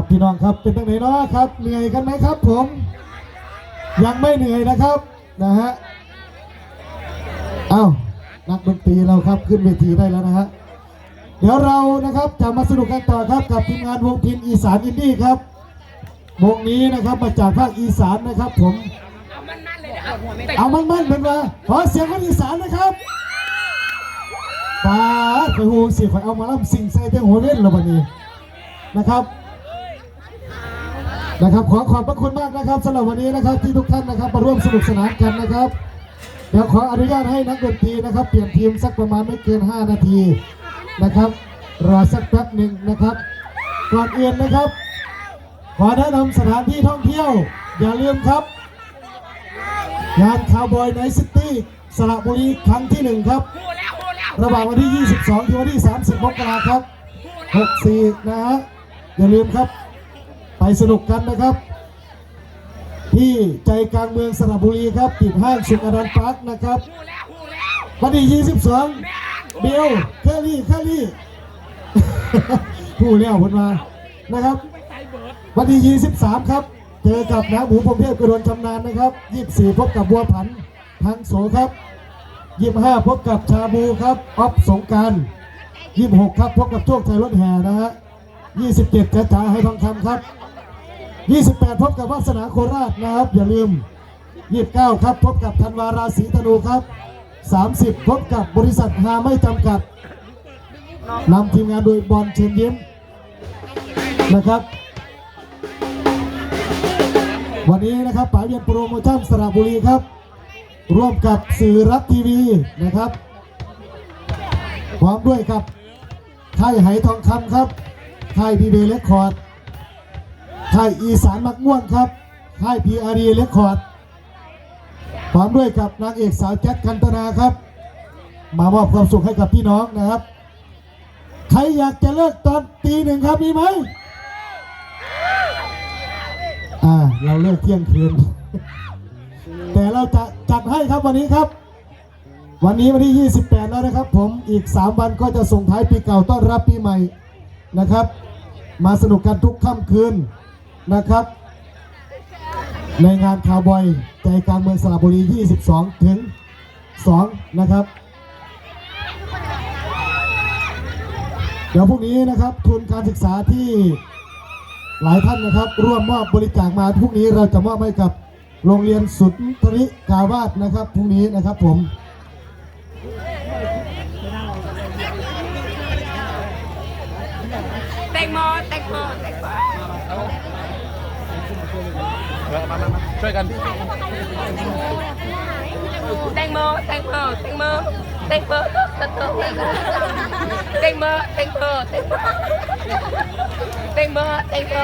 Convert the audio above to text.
ครับพี่น้องครับเป็นตั้งไหนเนาะครับ เหนื่อยกันไหมครับ ผม ยังไม่เหนื่อยนะครับนะฮะเอ้านักดนตรีเราครับขึ้นเวทีได้แล้วนะฮะเดี๋ยวเรานะครับจะมาสนุกกันต่อครับกับทีมงานวงพินอีสานอินดี้ครับวงนี้นะครับมาจากภาคอีสานนะครับ ผม เอามันๆเป็นว่าขอเสียงคนอีสานนะครับป้าไปหูเสียงข่อยเอามาล่ำสิ่งใส่เต็งหัวเล่นแล้ววันนี้นะครับ นะครับขอขอบพระคุณมากนะครับสำหรับวันนี้นะครับที่ทุกท่านนะครับมาร่วมสนุกสนานกันนะครับเดี๋ยวขออนุญาตให้นักดนตรีนะครับ เปลี่ยนทีมสักประมาณไม่เกิน 5 นาทีนะครับ รอสักแป๊บหนึ่งนะครับ ก่อนอื่นนะครับ ขอแนะนำสถานที่ท่องเที่ยว อย่าลืมครับงานคาวบอยไนท์ซิตี้สระบุรีครั้งที่หนึ่งครับ ระหว่างวันที่ 22 ถึงวันที่ 30มกราครับ 64 นะฮะอย่าลืมครับ ไปสนุกกันนะครับ ที่ใจกลางเมืองสระบุรีครับติดห้างสุขอนันต์พาร์คนะครับวันที่22 เบลเคลลี่เคลลี่ผู้เลี้ยวคนมานะครับ วันที่ 23 ครับ เจอกับน้ำหมูพรมเทพกระโดนชำนาญนะครับ 24 พบกับบัวผันพังโสครับ25 พบกับชาบูครับออฟสงกราร26 ครับ พบกับโชคชัยรถแห่นะฮะ27จ้าจ๋าให้ทองคำครับ 28 พบกับวาสนาโคราชนะครับ อย่าลืม 29 ครับ พบกับธันวาราศีธนูครับ 30 พบกับบริษัทฮาไม่จำกัดนำทีมงานโดยบอลเชิญยิ้มนะครับ วันนี้นะครับป๋าเบียนโปรโมชั่นสระบุรีครับ ร่วมกับสื่อรัฐทีวีนะครับพร้อมด้วยกับค่ายไหทองคำครับค่ายดีเดย์เรคคอร์ด ค่ายอีสานมักม่วนครับค่ายพีอารีเรคคอร์ดพร้อมด้วยกับนางเอกสาวแจ็คกันตนาครับ มามอบความสุขให้กับพี่น้องนะครับ ใครอยากจะเลิกตอนตีหนึ่งครับมีไหมอ่าเราเลิกเที่ยงคืน แต่เราจะจัดให้ครับวันนี้ครับ วันนี้วันที่ 28 แล้วนะครับ ผมอีก 3 วันก็จะส่งท้ายปีเก่าต้อนรับปีใหม่นะครับ มาสนุกกันทุกค่ำคืน นะครับ ในงานคาวบอยใจกลางเมืองสระบุรี 22 ถึง 2 นะครับ เดี๋ยวพรุ่งนี้นะครับทุนการศึกษาที่หลายท่านนะครับ ร่วมมอบบริจาคมาพรุ่งนี้เราจะมอบให้กับโรงเรียนสุนทริกาวาสนะครับพรุ่งนี้นะครับผมแตงโมแตงโมแตงโม มามามาช่วยกันแตงโมแตงโมแตงโมแตงโมแตงโมแตงโมแตงโมแตงโมแตงโมแตงโม